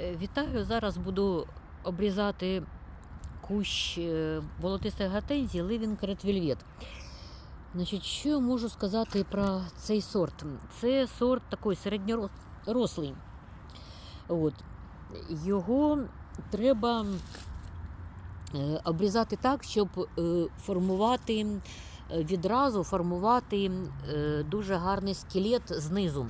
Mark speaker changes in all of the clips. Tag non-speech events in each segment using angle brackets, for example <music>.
Speaker 1: Е, Вітаю! Зараз буду обрізати кущ е, болотистої гортензії Living Red Velvet. Значить, що я можу сказати про цей сорт? Це сорт такий середньорослий. От. Його треба е, обрізати так, щоб е, формувати е, відразу формувати е, дуже гарний скелет знизу.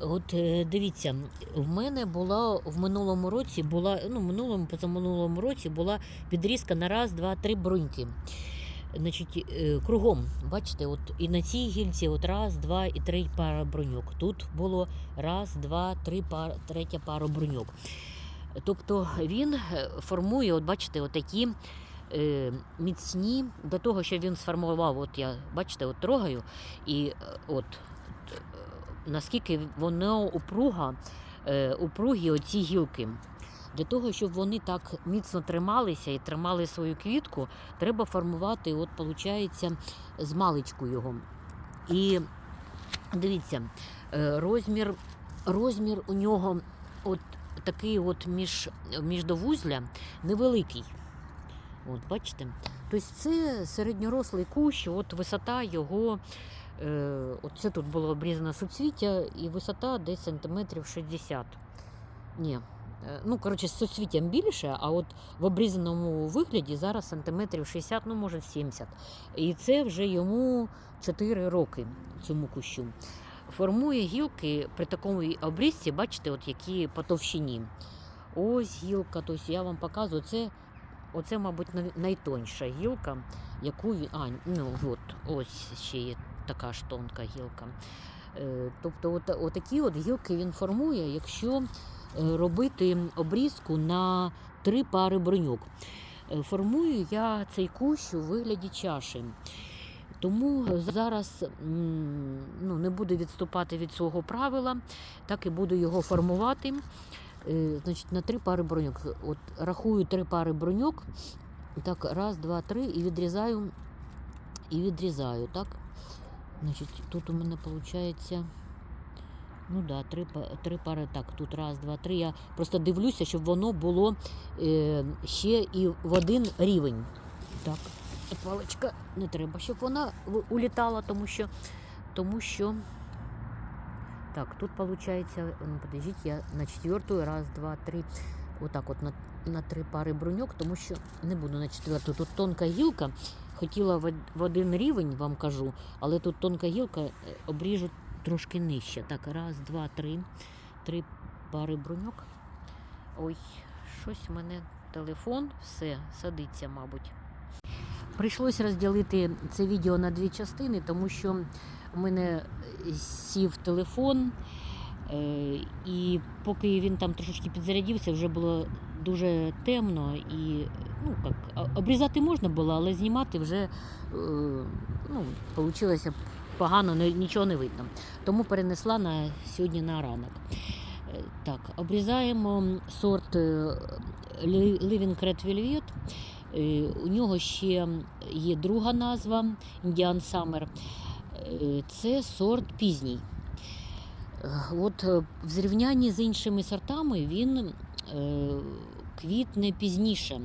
Speaker 1: От е, дивіться, в мене була в минулому році була, ну, минулому, позаминулому році була підрізка на раз, два, три бруньки. Значить, е, кругом, бачите, от і на цій гільці от раз, два і три пара бруньок. Тут було раз, два, три пар, третя пара бруньок. Тобто він е, формує, от бачите, отакі е, міцні, до того, що він сформував, от я бачите, от трогаю, і от наскільки воно упруга, е, упругі оці гілки. Для того, щоб вони так міцно трималися і тримали свою квітку, треба формувати, от, виходить, з маличку його. І дивіться, е, розмір, розмір у нього от такий от між, міждовузля невеликий. От, бачите? Тобто це середньорослий кущ, от висота його. Е, от це тут було обрізано суцвіття, і висота десь сантиметрів 60. Ні, е, ну, коротше, з суцвіттям більше, а от в обрізаному вигляді зараз сантиметрів 60, ну, може 70. І це вже йому 4 роки цьому кущу. Формує гілки при такому обрізці, бачите, от які по товщині. Ось гілка, тобто я вам показую, це, оце, мабуть, най- найтонша гілка, яку він. А, ну от, ось ще є така ж тонка гілка. Е, Тобто, от, отакі от гілки він формує, якщо е, робити обрізку на три пари броньок. Е, Формую я цей кущ у вигляді чаші. Тому зараз ну, не буду відступати від свого правила, так і буду його формувати. Значить, на три пари броньок. От рахую три пари броньок. Так, раз, два, три, і відрізаю, і відрізаю, так? Значить, тут у мене виходить. Ну да, три, три пари. Так, тут раз, два, три. Я просто дивлюся, щоб воно було е, ще і в один рівень. Так, паличка не треба, щоб вона улітала, тому що. Тому що. Так, тут виходить, ну, подождіть, я на четвертую, раз, два, три. Отак от на, на три пари бруньок, тому що не буду на четверту. Тут тонка гілка. Хотіла в, один рівень, вам кажу, але тут тонка гілка е, обріжу трошки нижче. Так, раз, два, три. Три пари бруньок. Ой, щось в мене телефон, все, садиться, мабуть. Прийшлось розділити це відео на дві частини, тому що у мене сів телефон, е, і поки він там трошечки підзарядився, вже було дуже темно і ну, як, обрізати можна було, але знімати вже е, ну, вийшло погано, нічого не видно. Тому перенесла на сьогодні на ранок. Е, Так, обрізаємо сорт е, Li- Living Red Velvet. У нього ще є друга назва Indian Summer. Це сорт пізній. От в зрівнянні з іншими сортами він квітне пізніше.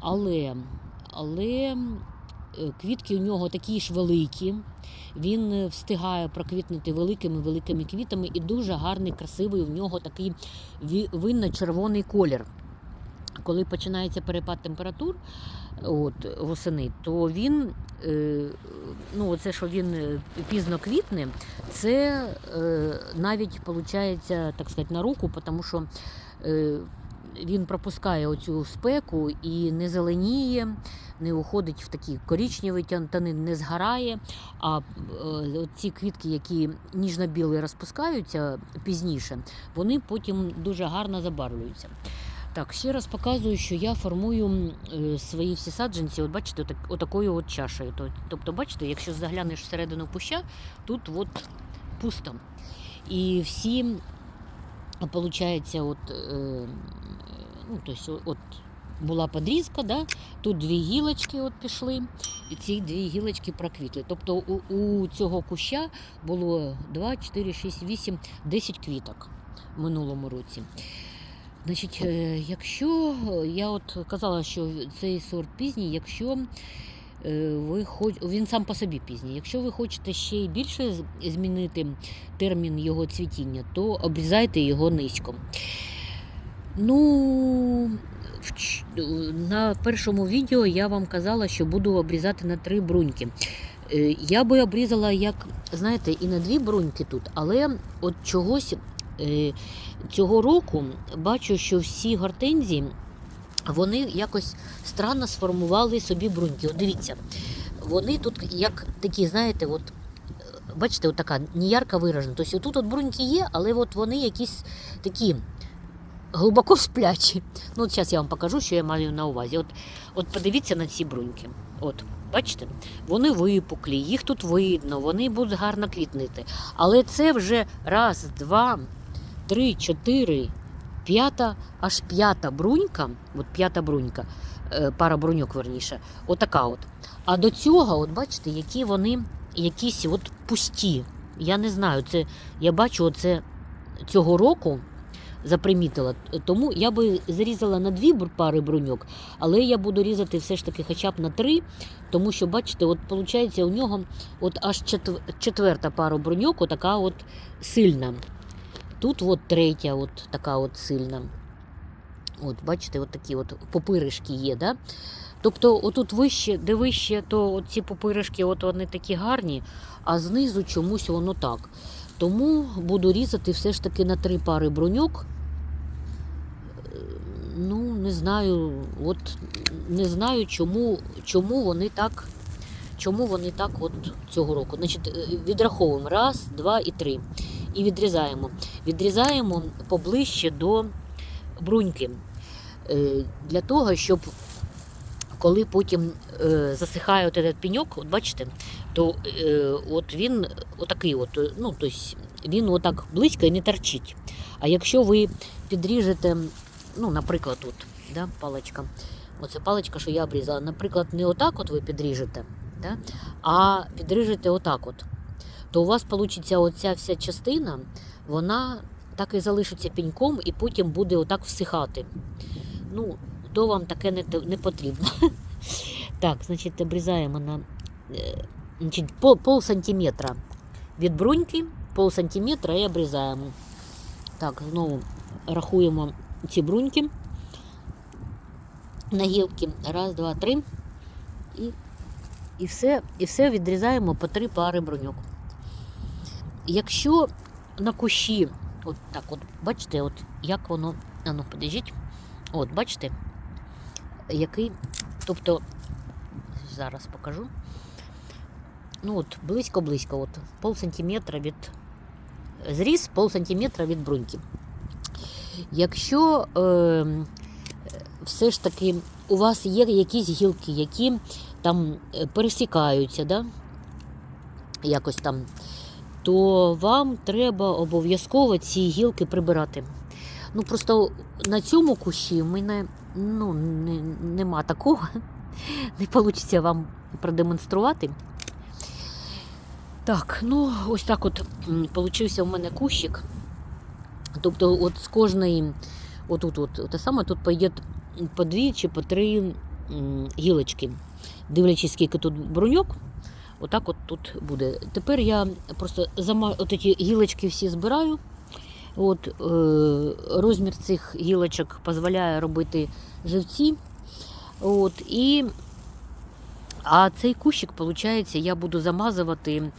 Speaker 1: Але, але е, квітки у нього такі ж великі. Він е, встигає проквітнути великими великими квітами і дуже гарний, красивий у нього такий винно-червоний колір. Коли починається перепад температур от, восени, то він, е, ну, оце, що він пізно квітне, це навіть виходить, так сказати, на руку, тому що він пропускає оцю спеку і не зеленіє, не уходить в такі коричневі тани, не згорає. А е, ці квітки, які ніжно-білі розпускаються пізніше, вони потім дуже гарно забарвлюються. Так, ще раз показую, що я формую е, свої всі саджанці, от бачите, отак, отакою от чашею. Тобто, бачите, якщо заглянеш всередину куща, тут от пусто. І всі, виходить, от, е, ну, тобто, от була подрізка, да? тут дві гілочки от пішли, і ці дві гілочки проквітли. Тобто у, у цього куща було 2, 4, 6, 8, 10 квіток в минулому році. Значить, е, якщо я от казала, що цей сорт пізній, якщо ви хоч... він сам по собі пізній. Якщо ви хочете ще й більше змінити термін його цвітіння, то обрізайте його низько. Ну, на першому відео я вам казала, що буду обрізати на три бруньки. Е, Я би обрізала, як, знаєте, і на дві бруньки тут, але от чогось е, цього року бачу, що всі гортензії вони якось странно сформували собі бруньки. От дивіться, вони тут як такі, знаєте, от. е, Бачите, от така неярко виражена. Тобто тут от бруньки є, але от вони якісь такі глибоко сплячі. Ну, от зараз я вам покажу, що я маю на увазі. От, от подивіться на ці бруньки. От, бачите, вони випуклі, їх тут видно, вони будуть гарно квітнити. Але це вже раз, два, три, чотири, п'ята, аж п'ята брунька, от п'ята брунька, е, пара бруньок верніше, отака от. А до цього, от бачите, які вони якісь от пусті. Я не знаю, це я бачу оце цього року запримітила. Тому я би зрізала на дві пари бруньок, але я буду різати все ж таки хоча б на три, тому що, бачите, от виходить, у нього от аж четверта пара бруньок, отака от сильна. Тут от третя, от така от сильна. От, бачите, от такі от попиришки є, да? Тобто, отут вище, де вище, то ці попиришки, от вони такі гарні, а знизу чомусь воно так. Тому буду різати все ж таки на три пари бруньок. Е, Ну, не знаю, от не знаю, чому, чому вони так. Чому вони так от цього року? Значить, е, відраховуємо раз, два і три. І відрізаємо. Відрізаємо поближче до бруньки. Е, Для того, щоб коли потім е, засихає от этот пеньок, от бачите, то е, от він отакий, от, ну, тобто він отак близько і не торчить. А якщо ви підріжете, ну, наприклад, тут, да, паличка, оце паличка, що я обрізала, наприклад, не отак от ви підріжете, да, а підріжете отак от, то у вас вийде оця вся частина, вона так і залишиться пеньком і потім буде отак всихати. Ну, то вам таке не, не потрібно. <laughs> Так, значить, обрізаємо на е, значить, пол, пол сантиметра від бруньки, пол сантиметра і обрізаємо. Так, знову рахуємо ці бруньки на гілки. Раз, два, три. І, і, все, і все відрізаємо по три пари бруньок. Якщо на кущі, от так, от, бачите, от як воно. А ну, подождіть. От, бачите, який, тобто, зараз покажу. Ну от, близько-близько, от, пол сантиметра від зріз, пол сантиметра від бруньки. Якщо е, все ж таки у вас є якісь гілки, які там е, пересікаються, да? якось там, то вам треба обов'язково ці гілки прибирати. Ну, просто на цьому кущі в мене ну, не, нема такого. <laughs> Не вийде вам продемонструвати. Так, ну ось так от получився в мене кущик. Тобто, от з кожної, отут, от, те саме, тут пойде по дві чи по три гілочки. Дивлячись, скільки тут бруньок, отак от тут буде. Тепер я просто зама... от ці гілочки всі збираю. От, е, розмір цих гілочок дозволяє робити живці. От, і, а цей кущик, виходить, я буду замазувати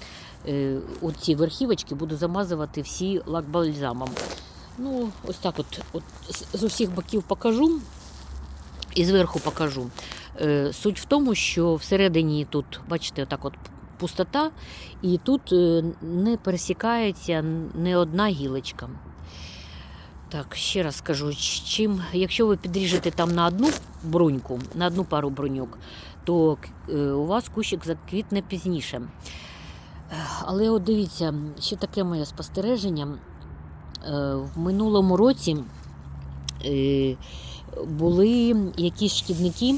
Speaker 1: е, оці верхівочки, буду замазувати всі лакбальзамом. Ну, ось так от, от з- усіх боків покажу і зверху покажу. Е, суть в тому, що всередині тут, бачите, отак от пустота, і тут е, не пересікається не одна гілочка. Так, ще раз скажу, чим, якщо ви підріжете там на одну бруньку, на одну пару бруньок, то е, у вас кущик заквітне пізніше. Але от дивіться, ще таке моє спостереження. В минулому році були якісь шкідники,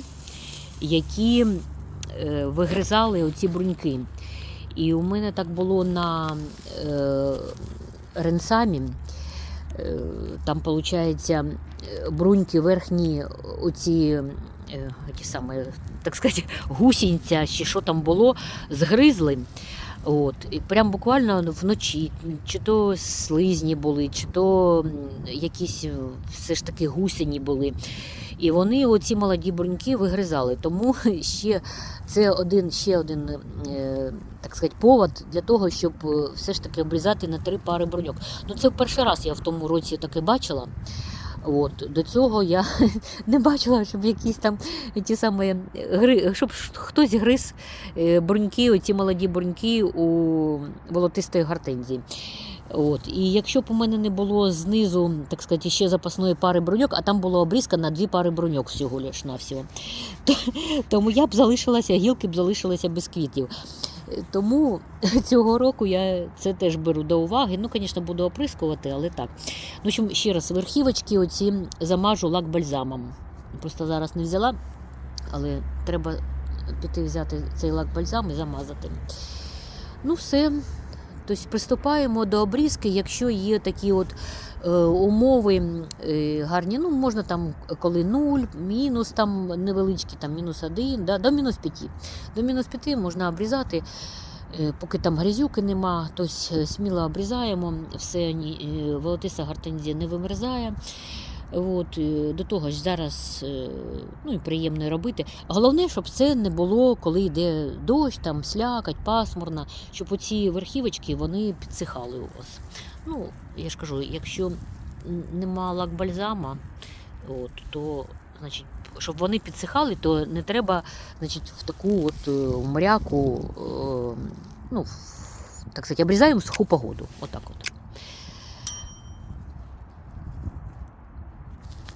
Speaker 1: які е, вигризали оці бруньки. І у мене так було на е, ренсамі. Е, Там, виходить, бруньки верхні, оці, е, ті самі, так сказати, гусінця, чи що там було, згризли. От, і прям буквально вночі, чи то слизні були, чи то якісь е, все ж таки гусені були. І вони оці молоді бруньки вигризали. Тому <laughs> ще це один ще один, е, так сказати, повод для того, щоб е, все ж таки обрізати на три пари бруньок. Ну це в перший раз я в тому році таке бачила. От, до цього я <laughs> не бачила, щоб якісь там ті самі гри, щоб хтось гриз е, бруньки, оці молоді бруньки у волотистої гортензії. От. І якщо б у мене не було знизу, так сказати, ще запасної пари бруньок, а там була обрізка на дві пари бруньок всього лиш на всього, <laughs> то, тому я б залишилася, гілки б залишилися без квітів. Тому <laughs> цього року я це теж беру до уваги. Ну, звісно, буду оприскувати, але так. Ну, в ще раз, верхівочки оці замажу лак бальзамом. Просто зараз не взяла, але треба піти взяти цей лак бальзам і замазати. Ну, все. Тобто приступаємо до обрізки, якщо є такі от е, умови е, гарні, ну можна там коли 0, мінус там невеличкі, там мінус 1, да, до мінус 5. До мінус 5 можна обрізати, е, поки там грязюки нема, е, сміло обрізаємо, все е, гортензія не вимерзає. От, е, до того ж зараз е, ну, і приємно робити. Головне, щоб це не було, коли йде дощ, там слякать, пасмурна, щоб оці верхівочки вони підсихали у вас. Ну, я ж кажу, якщо нема лак бальзама, от, то значить, щоб вони підсихали, то не треба значить, в таку от е, мряку, ну, так сказати, обрізаємо суху погоду. Отак